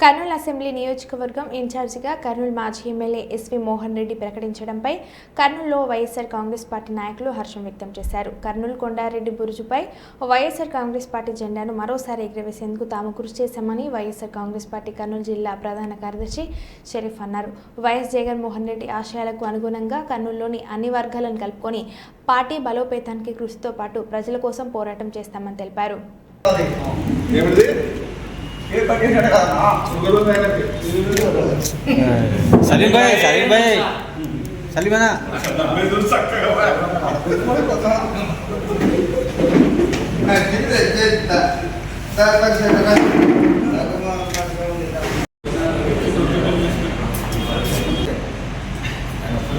Kurnool assembly నియోజకవర్గం ఇన్ఛార్జిగా కర్నూలు మాజీ MLA S V Mohan Reddy ప్రకటించడంపై కర్నూలులో వైఎస్ఆర్ కాంగ్రెస్ పార్టీ నాయకులు హర్షం వ్యక్తం చేశారు. కర్నూలు కొండారెడ్డి బురుజుపై వైఎస్ఆర్ కాంగ్రెస్ పార్టీ జెండాను మరోసారి ఎగరవేసేందుకు తాము కృషి చేశామని వైఎస్ఆర్ కాంగ్రెస్ పార్టీ కర్నూలు జిల్లా ప్రధాన కార్యదర్శి షరీఫ్ అన్నారు. వైఎస్ జగన్మోహన్ రెడ్డి ఆశయాలకు అనుగుణంగా కర్నూలులోని అన్ని వర్గాలను కలుపుకొని పార్టీ బలోపేతానికి కృషితో పాటు ప్రజల కోసం పోరాటం చేస్తామని తెలిపారు. సలీం భాయ్ సలీం భాయ్. సలీమేనా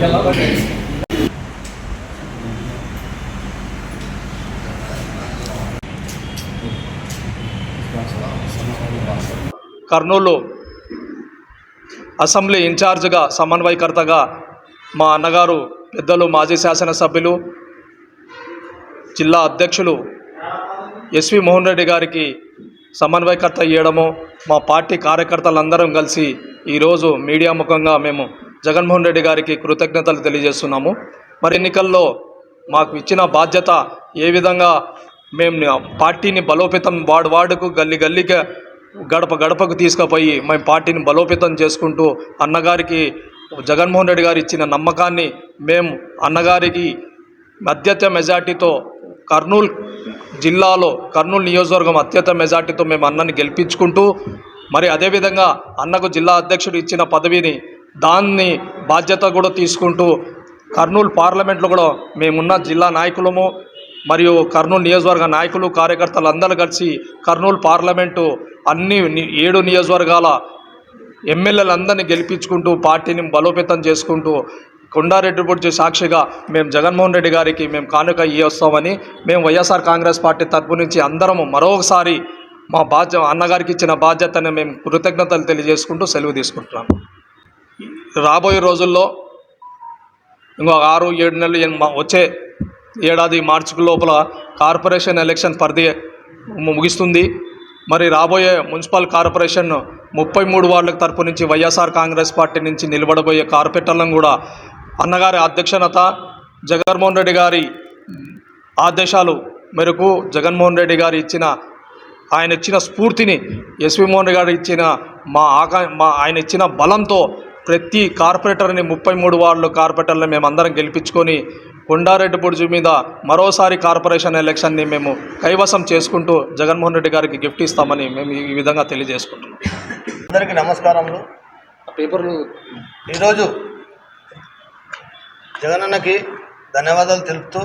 ఎలా Thank you. కర్నూలు అసెంబ్లీ ఇన్ఛార్జ్గా సమన్వయకర్తగా మా అన్నగారు పెద్దలు మాజీ శాసనసభ్యులు జిల్లా అధ్యక్షులు ఎస్వి మోహన్ రెడ్డి గారికి సమన్వయకర్త ఇవ్వడము మా పార్టీ కార్యకర్తలందరం కలిసి ఈరోజు మీడియా ముఖంగా మేము జగన్మోహన్ రెడ్డి గారికి కృతజ్ఞతలు తెలియజేస్తున్నాము. మరి ఎన్నికల్లో మాకు ఇచ్చిన బాధ్యత ఏ విధంగా మేము పార్టీని బలోపేతం వార్డు వార్డుకు గల్లి గల్లీగా గడప గడపకు తీసుకుపోయి మేము పార్టీని బలోపేతం చేసుకుంటూ అన్నగారికి జగన్మోహన్ రెడ్డి గారు ఇచ్చిన నమ్మకాన్ని మేము అన్నగారికి అత్యత మెజార్టీతో కర్నూలు జిల్లాలో కర్నూలు నియోజకవర్గం అత్యత మెజార్టీతో మేము అన్నని గెలిపించుకుంటూ మరి అదేవిధంగా అన్నకు జిల్లా అధ్యక్షుడు ఇచ్చిన పదవిని దాన్ని బాధ్యత కూడా తీసుకుంటూ కర్నూలు పార్లమెంట్లో కూడా మేమున్న జిల్లా నాయకులము మరియు కర్నూలు నియోజకవర్గ నాయకులు కార్యకర్తలు అందరూ కలిసి కర్నూలు పార్లమెంటు అన్ని ఏడు నియోజకవర్గాల ఎమ్మెల్యేలందరినీ గెలిపించుకుంటూ పార్టీని బలోపేతం చేసుకుంటూ కొండారెడ్డి బుడ్జి సాక్షిగా మేము జగన్మోహన్ రెడ్డి గారికి మేము కానుక ఇవ్వస్తామని మేము వైఎస్ఆర్ కాంగ్రెస్ పార్టీ తరపు నుంచి అందరము మరొకసారి మా బాధ్య అన్నగారికి ఇచ్చిన బాధ్యతను మేము కృతజ్ఞతలు తెలియజేసుకుంటూ సెలవు తీసుకుంటున్నాము. రాబోయే రోజుల్లో ఇంకొక ఆరు ఏడు నెలలు మా- వచ్చే ఏడాది మార్చి లోపల కార్పొరేషన్ ఎలక్షన్ పరిధి ముగిస్తుంది. మరి రాబోయే మున్సిపల్ కార్పొరేషన్ ముప్పై మూడు వార్డుల తరపు నుంచి వైఎస్ఆర్ కాంగ్రెస్ పార్టీ నుంచి నిలబడబోయే కార్పొరేటర్లను కూడా అన్నగారి అధ్యక్షత జగన్మోహన్ రెడ్డి గారి ఆదేశాలు మేరకు జగన్మోహన్ రెడ్డి గారు ఇచ్చిన ఆయన ఇచ్చిన స్ఫూర్తిని ఎస్వి మోహన్ రెడ్డి గారు ఇచ్చిన మా ఆకా మా ఆయన ఇచ్చిన బలంతో ప్రతి కార్పొరేటర్ని ముప్పై మూడు వార్డులు కార్పొరేటర్ని మేము అందరం గెలిపించుకొని కొండారెడ్డి బుర్జు మీద మరోసారి కార్పొరేషన్ ఎలక్షన్ని మేము కైవసం చేసుకుంటూ జగన్మోహన్ రెడ్డి గారికి గిఫ్ట్ ఇస్తామని మేము ఈ విధంగా తెలియజేసుకుంటున్నాం. అందరికీ నమస్కారములు. పేపర్లు ఈరోజు జగనన్నకి ధన్యవాదాలు తెలుపుతూ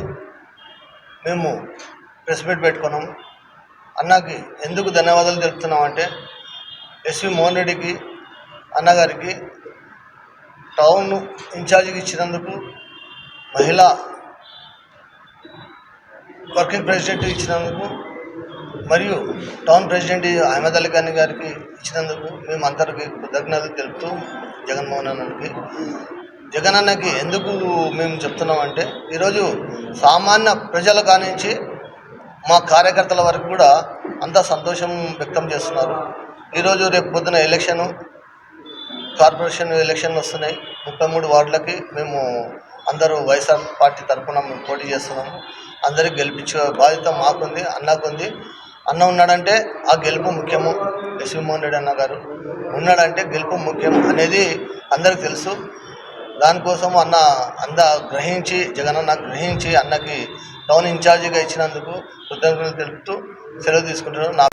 మేము ప్రెస్ మీట్ పెట్టుకున్నాము అన్నకి ఎందుకు ధన్యవాదాలు తెలుపుతున్నామంటే ఎస్వి మోహన్ రెడ్డికి అన్నగారికి టౌన్ ఇన్ఛార్జికి ఇచ్చినందుకు మహిళా వర్కింగ్ ప్రెసిడెంట్ ఇచ్చినందుకు మరియు టౌన్ ప్రెసిడెంట్ అహ్మద్ అలీ ఖాన్ గారికి ఇచ్చినందుకు మేము అందరికీ కృతజ్ఞతలు తెలుపుతూ జగన్మోహన్ అన్నకి. జగన్ అన్నకి ఎందుకు మేము చెప్తున్నామంటే ఈరోజు సామాన్య ప్రజల కానించి మా కార్యకర్తల వరకు కూడా అంత సంతోషం వ్యక్తం చేస్తున్నారు. ఈరోజు రేపు పొద్దున ఎలక్షను కార్పొరేషన్ ఎలక్షన్ వస్తున్నాయి. ముప్పై మూడు వార్డులకి మేము అందరూ వైఎస్ఆర్ పార్టీ తరఫున మేము పోటీ చేస్తున్నాము. అందరికి గెలిపించే బాధ్యత మాకుంది అన్నకుంది. అన్న ఉన్నాడంటే ఆ గెలుపు ముఖ్యము. జగన్మోహన్ మోహన్ రెడ్డి అన్న గారు ఉన్నాడంటే గెలుపు ముఖ్యం అనేది అందరికి తెలుసు. దానికోసం అన్న అంద గ్రహించి జగన్ అన్న గ్రహించి అన్నకి టౌన్ ఇన్ఛార్జిగా ఇచ్చినందుకు కృతజ్ఞతలు తెలుపుతూ సెలవు తీసుకుంటున్నాను.